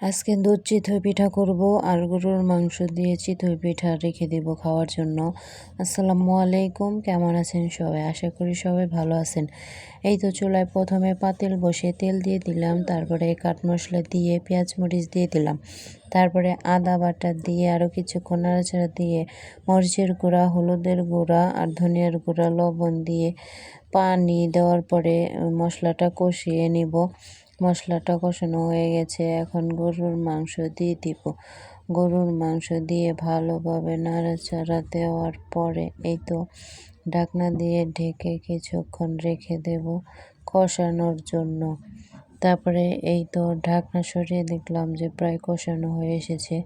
আজকে দুধ চিতই পিঠা করব আর গরুর মাংস দিয়ে চিতই পিঠা রেখে দেব খাওয়ার জন্য। আসসালামু আলাইকুম, কেমন আছেন সবাই? আশা করি সবাই ভালো আছেন। এই তো চুলায় প্রথমে পাতিল বসে তেল দিয়ে দিলাম, তারপরে কাঠ মশলা দিয়ে পেঁয়াজ মরিচ দিয়ে দিলাম। তারপরে আদা বাটা দিয়ে আরও কিছুক্ষণ নাড়াচাড়া দিয়ে মরিচের গুঁড়া, হলুদের গুঁড়া আর ধনিয়ার গুঁড়া, লবণ দিয়ে পানি দেওয়ার পরে মশলাটা কষিয়ে নিব। মশলাটা কষানো হয়ে গেছে। এখন গরুর মাংস দিয়ে দিব। গরুর মাংস দিয়ে ভালোভাবে নাড়াচাড়া দেওয়ার পরে এই তো ঢাকনা দিয়ে ঢেকে কিছুক্ষণ রেখে দেব কষানোর জন্য। তারপরে এই তো ঢাকনা সরিয়ে দেখলাম যে প্রায় কষানো হয়ে এসেছে।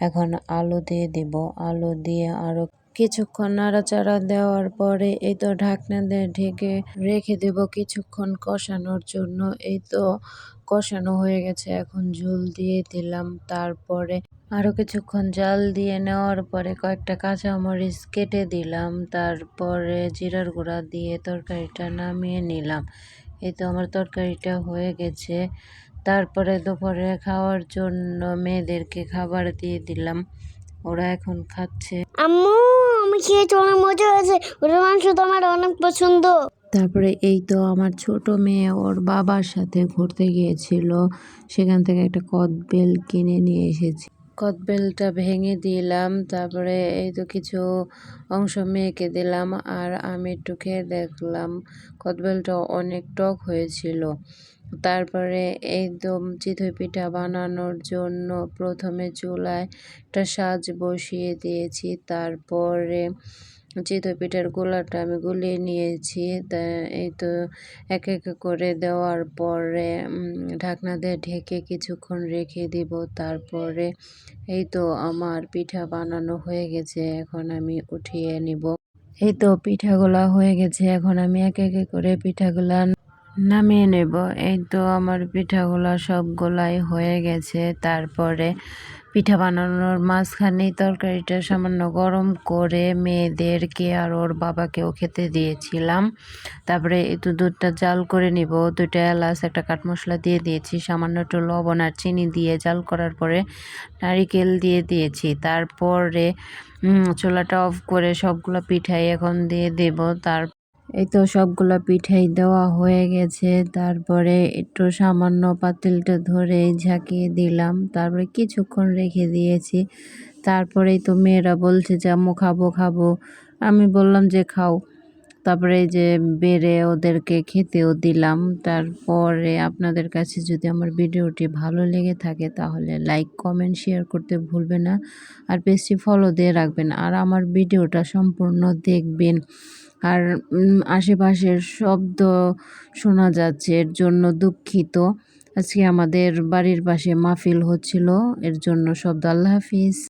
এখন আলু দিয়ে দিব। আলু দিয়ে আরও কিছুক্ষণ নাড়াচাড়া দেওয়ার পরে এই তো ঢাকনা দিয়ে ঢেকে রেখে দেব কিছুক্ষণ কষানোর জন্য। এই তো কষানো হয়ে গেছে, এখন ঝোল দিয়ে দিলাম। তারপরে আরও কিছুক্ষণ জাল দিয়ে নেওয়ার পরে কয়েকটা কাঁচামরিচ কেটে দিলাম। তারপরে জিরার গুঁড়া দিয়ে তরকারিটা নামিয়ে নিলাম। এই তো আমার তরকারিটা হয়ে গেছে। তারপরে দুপুরে খাওয়ার জন্য মেয়েদেরকে খাবার দিয়ে দিলাম। ওরা এখন খাচ্ছে। আম্মু আমি খেয়েছি অনেক মজা হয়েছে। ওটার মাংস তো আমার অনেক পছন্দ। তারপরে এই তো আমার ছোট মেয়ে ওর বাবার সাথে ঘুরতে গিয়েছিল। সেখান থেকে একটা কদবেল কিনে নিয়ে এসেছি। কদবেলটা ভেঙে দিলাম, তারপরে এই তো কিছু অংশ মেয়েকে দিলাম আর আমি একটু খেয়ে দেখলাম কদবেলটা অনেক টক হয়েছিল। তারপরে একদম চিতই পিঠা বানানোর জন্য প্রথমে চুলায় একটা সাজ বসিয়ে দিয়েছি, তারপরে চিতই পিঠার গোলাটা আমি গুলিয়ে নিয়েছি এই তো এক এক করে দেওয়ার পরে ঢাকনা দিয়ে ঢেকে কিছুক্ষণ রেখে দিব। তারপরে এই তো আমার পিঠা বানানো হয়ে গেছে, এখন আমি উঠিয়ে নিব। এই তো পিঠাগুলা হয়ে গেছে, এখন আমি এক এক করে পিঠাগুলা নামিয়ে নেব। এই তো আমার পিঠাগুলা সবগুলাই হয়ে গেছে। তারপরে পিঠা বানানোর মাঝখানেই তরকারিটা সামান্য গরম করে মেয়েদেরকে আর ওর বাবাকেও খেতে দিয়েছিলাম। তারপরে একটু দুধটা জাল করে নিব। দুইটা এলাচ, একটা কাঠ মশলা দিয়ে দিয়েছি, সামান্য একটু লবণ আর চিনি দিয়ে জাল করার পরে নারিকেল দিয়ে দিয়েছি। তারপরে চুলাটা অফ করে সবগুলো পিঠাই এখন দিয়ে দেব। তার এই তো সবগুলো পিঠাই দেওয়া হয়ে গেছে। তারপরে একটু সামান্য পাতিলটা ধরে ঝাঁকিয়ে দিলাম। তারপরে কিছুক্ষণ রেখে দিয়েছি। তারপরেই তো মেয়েরা বলছে যে, আম্মু, খাব খাব। আমি বললাম যে, খাও। তারপরে যে বেড়ে ওদেরকে খেতেও দিলাম। তারপরে আপনাদের কাছে যদি আমার ভিডিওটি ভালো লেগে থাকে তাহলে লাইক, কমেন্ট, শেয়ার করতে ভুলবেন না। আর বেশি ফলো দিয়ে রাখবেন আর আমার ভিডিওটা সম্পূর্ণ দেখবেন। আর আশেপাশের শব্দ শোনা যাচ্ছে, এর জন্য দুঃখিত। আজকে আমাদের বাড়ির পাশে মাহফিল হচ্ছিল, এর জন্য শব্দ আল্লাহ হাফিজ।